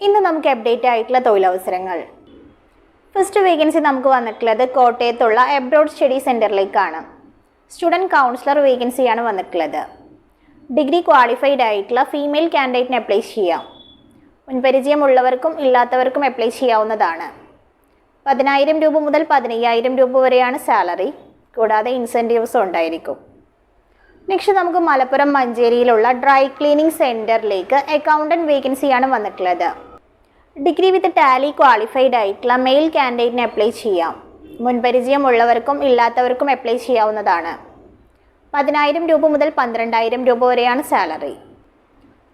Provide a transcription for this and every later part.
ഇന്ന് നമുക്ക് അപ്ഡേറ്റ് ആയിട്ടുള്ള തൊഴിലവസരങ്ങൾ. ഫസ്റ്റ് വേക്കൻസി നമുക്ക് വന്നിട്ടുള്ളത് കോട്ടയത്തുള്ള എബ്രോഡ് സ്റ്റഡി സെന്ററിലേക്കാണ് സ്റ്റുഡന്റ് കൗൺസിലർ വേക്കൻസിയാണ് വന്നിട്ടുള്ളത്. ഡിഗ്രി ക്വാളിഫൈഡ് ആയിട്ടുള്ള ഫീമെയിൽ കാൻഡിഡേറ്റിന് അപ്ലൈ ചെയ്യാം. മുൻപരിചയമുള്ളവർക്കും ഇല്ലാത്തവർക്കും അപ്ലൈ ചെയ്യാവുന്നതാണ്. പതിനായിരം രൂപ മുതൽ പതിനയ്യായിരം രൂപ വരെയാണ് സാലറി കൂടാതെ ഇൻസെന്റീവ്സും ഉണ്ടായിരിക്കും. നെക്സ്റ്റ് നമുക്ക് മലപ്പുറം മഞ്ചേരിയിലുള്ള ഡ്രൈ ക്ലീനിങ് സെന്ററിലേക്ക് അക്കൗണ്ടന്റ് വേക്കൻസിയാണ് വന്നിട്ടുള്ളത്. ഡിഗ്രി വിത്ത് ടാലി ക്വാളിഫൈഡ് ആയിട്ടുള്ള മെയിൽ കാൻഡിഡേറ്റിന് അപ്ലൈ ചെയ്യാം. മുൻപരിചയമുള്ളവർക്കും ഇല്ലാത്തവർക്കും അപ്ലൈ ചെയ്യാവുന്നതാണ്. പതിനായിരം രൂപ മുതൽ പന്ത്രണ്ടായിരം രൂപ വരെയാണ് സാലറി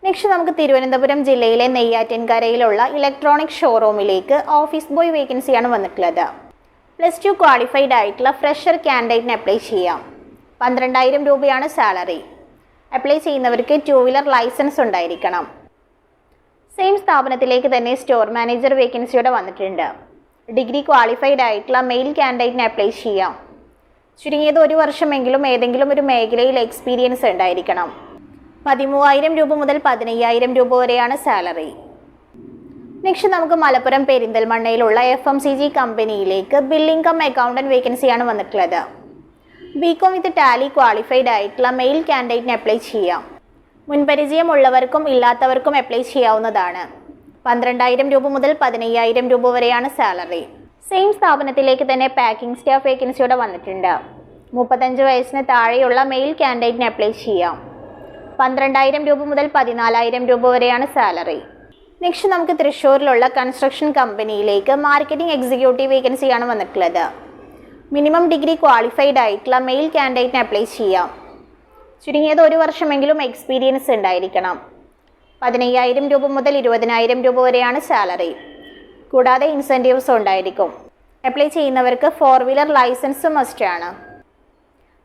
നെക്സ്റ്റ് നമുക്ക് തിരുവനന്തപുരം ജില്ലയിലെ നെയ്യാറ്റിൻകരയിലുള്ള ഇലക്ട്രോണിക് ഷോറൂമിലേക്ക് ഓഫീസ് ബോയ് വേക്കൻസിയാണ് വന്നിട്ടുള്ളത്. പ്ലസ് ടു ക്വാളിഫൈഡ് ആയിട്ടുള്ള ഫ്രഷർ കാൻഡിഡേറ്റിന് അപ്ലൈ ചെയ്യാം. പന്ത്രണ്ടായിരം രൂപയാണ് സാലറി. അപ്ലൈ ചെയ്യുന്നവർക്ക് ടു വീലർ ലൈസൻസ് ഉണ്ടായിരിക്കണം. സെയിം സ്ഥാപനത്തിലേക്ക് തന്നെ സ്റ്റോർ മാനേജർ വേക്കൻസിയോടെ വന്നിട്ടുണ്ട്. ഡിഗ്രി ക്വാളിഫൈഡ് ആയിട്ടുള്ള മെയിൽ കാൻഡിഡേറ്റിന് അപ്ലൈ ചെയ്യാം. ചുരുങ്ങിയത് ഒരു വർഷമെങ്കിലും ഏതെങ്കിലും ഒരു മേഖലയിൽ എക്സ്പീരിയൻസ് ഉണ്ടായിരിക്കണം. പതിമൂവായിരം രൂപ മുതൽ പതിനയ്യായിരം രൂപ വരെയാണ് സാലറി. നെക്സ്റ്റ് നമുക്ക് മലപ്പുറം പെരിന്തൽമണ്ണയിലുള്ള എഫ് എം സി ജി കമ്പനിയിലേക്ക് ബില്ലിംഗ് കം അക്കൗണ്ടന്റ് വേക്കൻസിയാണ് വന്നിട്ടുള്ളത്. B com with Tally qualified ആയിട്ടുള്ള മെയിൽ കാൻഡിഡേറ്റിന് അപ്ലൈ ചെയ്യാം. മുൻപരിചയമുള്ളവർക്കും ഇല്ലാത്തവർക്കും അപ്ലൈ ചെയ്യാവുന്നതാണ്. പന്ത്രണ്ടായിരം രൂപ മുതൽ പതിനയ്യായിരം രൂപ വരെയാണ് സാലറി സെയിം സ്ഥാപനത്തിലേക്ക് തന്നെ പാക്കിംഗ് സ്റ്റാഫ് വേക്കൻസിയോടെ വന്നിട്ടുണ്ട്. മുപ്പത്തഞ്ച് വയസ്സിന് താഴെയുള്ള മെയിൽ കാൻഡിഡേറ്റിന് അപ്ലൈ ചെയ്യാം. പന്ത്രണ്ടായിരം രൂപ മുതൽ പതിനാലായിരം രൂപ വരെയാണ് സാലറി നെക്സ്റ്റ് നമുക്ക് തൃശ്ശൂരിലുള്ള കൺസ്ട്രക്ഷൻ കമ്പനിയിലേക്ക് മാർക്കറ്റിംഗ് എക്സിക്യൂട്ടീവ് വേക്കൻസിയാണ് വന്നിട്ടുള്ളത്. മിനിമം ഡിഗ്രി ക്വാളിഫൈഡ് ആയിട്ടുള്ള മെയിൽ കാൻഡിഡേറ്റിന് അപ്ലൈ ചെയ്യാം. ചുരുങ്ങിയത് ഒരു വർഷമെങ്കിലും എക്സ്പീരിയൻസ് ഉണ്ടായിരിക്കണം. പതിനയ്യായിരം രൂപ മുതൽ ഇരുപതിനായിരം രൂപ വരെയാണ് സാലറി കൂടാതെ ഇൻസെന്റീവ്സ് ഉണ്ടായിരിക്കും. അപ്ലൈ ചെയ്യുന്നവർക്ക് ഫോർ വീലർ ലൈസൻസ് മസ്റ്റാണ്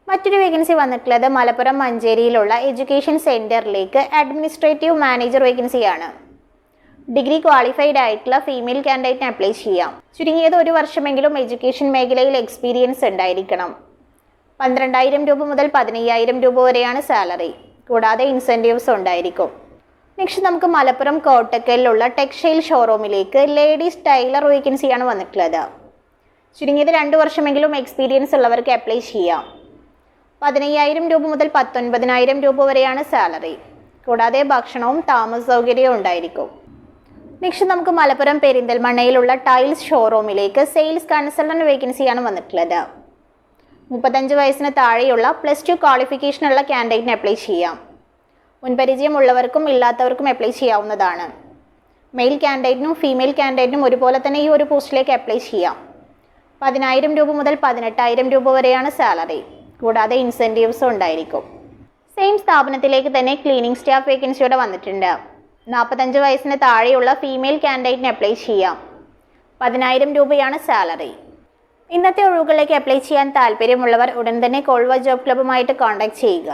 മറ്റൊരു വേക്കൻസി വന്നിട്ടുള്ളത് മലപ്പുറം മഞ്ചേരിയിലുള്ള എഡ്യൂക്കേഷൻ സെന്ററിലേക്ക് അഡ്മിനിസ്ട്രേറ്റീവ് മാനേജർ വേക്കൻസിയാണ് ഡിഗ്രി ക്വാളിഫൈഡ് ആയിട്ടുള്ള ഫീമെയിൽ കാൻഡിഡേറ്റിന് അപ്ലൈ ചെയ്യാം. ചുരുങ്ങിയത് ഒരു വർഷമെങ്കിലും എഡ്യൂക്കേഷൻ മേഖലയിൽ എക്സ്പീരിയൻസ് ഉണ്ടായിരിക്കണം. പന്ത്രണ്ടായിരം രൂപ മുതൽ പതിനയ്യായിരം രൂപ വരെയാണ് സാലറി കൂടാതെ ഇൻസെന്റീവ്സ് ഉണ്ടായിരിക്കും. നെക്സ്റ്റ് നമുക്ക് മലപ്പുറം കോട്ടക്കലിലുള്ള ടെക്സ്റ്റൈൽ ഷോറൂമിലേക്ക് ലേഡീസ് ടൈലർ വേക്കൻസിയാണ് വന്നിട്ടുള്ളത്. ചുരുങ്ങിയത് രണ്ട് വർഷമെങ്കിലും എക്സ്പീരിയൻസ് ഉള്ളവർക്ക് അപ്ലൈ ചെയ്യാം. പതിനയ്യായിരം രൂപ മുതൽ പത്തൊൻപതിനായിരം രൂപ വരെയാണ് സാലറി കൂടാതെ ഭക്ഷണവും താമസ സൗകര്യവും ഉണ്ടായിരിക്കും. നെക്സ്റ്റ് നമുക്ക് മലപ്പുറം പെരിന്തൽമണ്ണയിലുള്ള ടൈൽസ് ഷോറൂമിലേക്ക് സെയിൽസ് കൺസൾട്ടന്റ് വേക്കൻസിയാണ് വന്നിട്ടുള്ളത്. മുപ്പത്തഞ്ച് വയസ്സിന് താഴെയുള്ള പ്ലസ് ടു ക്വാളിഫിക്കേഷനുള്ള ക്യാൻഡിഡേറ്റിന് അപ്ലൈ ചെയ്യാം. മുൻപരിചയമുള്ളവർക്കും ഇല്ലാത്തവർക്കും അപ്ലൈ ചെയ്യാവുന്നതാണ്. മെയിൽ ക്യാൻഡിഡേറ്റിനും ഫീമെയിൽ ക്യാൻഡിഡേറ്റിനും ഒരുപോലെ തന്നെ ഈ ഒരു പോസ്റ്റിലേക്ക് അപ്ലൈ ചെയ്യാം. പതിനായിരം രൂപ മുതൽ പതിനെട്ടായിരം രൂപ വരെയാണ് സാലറി കൂടാതെ ഇൻസെന്റീവ്സും ഉണ്ടായിരിക്കും. സെയിം സ്ഥാപനത്തിലേക്ക് തന്നെ ക്ലീനിങ് സ്റ്റാഫ് വേക്കൻസിയോടെ വന്നിട്ടുണ്ട്. നാൽപ്പത്തഞ്ച് വയസ്സിന് താഴെയുള്ള ഫീമെയിൽ കാൻഡിഡേറ്റിന് അപ്ലൈ ചെയ്യാം. പതിനായിരം രൂപയാണ് സാലറി ഇന്നത്തെ ഒഴിവുകളിലേക്ക് അപ്ലൈ ചെയ്യാൻ താല്പര്യമുള്ളവർ ഉടൻ തന്നെ കോൾവ ജോബ് ക്ലബ്ബുമായിട്ട് കോൺടാക്ട് ചെയ്യുക.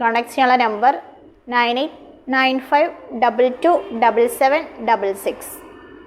കോൺടാക്ട് ചെയ്യാനുള്ള number nine eight nine five double two double seven double six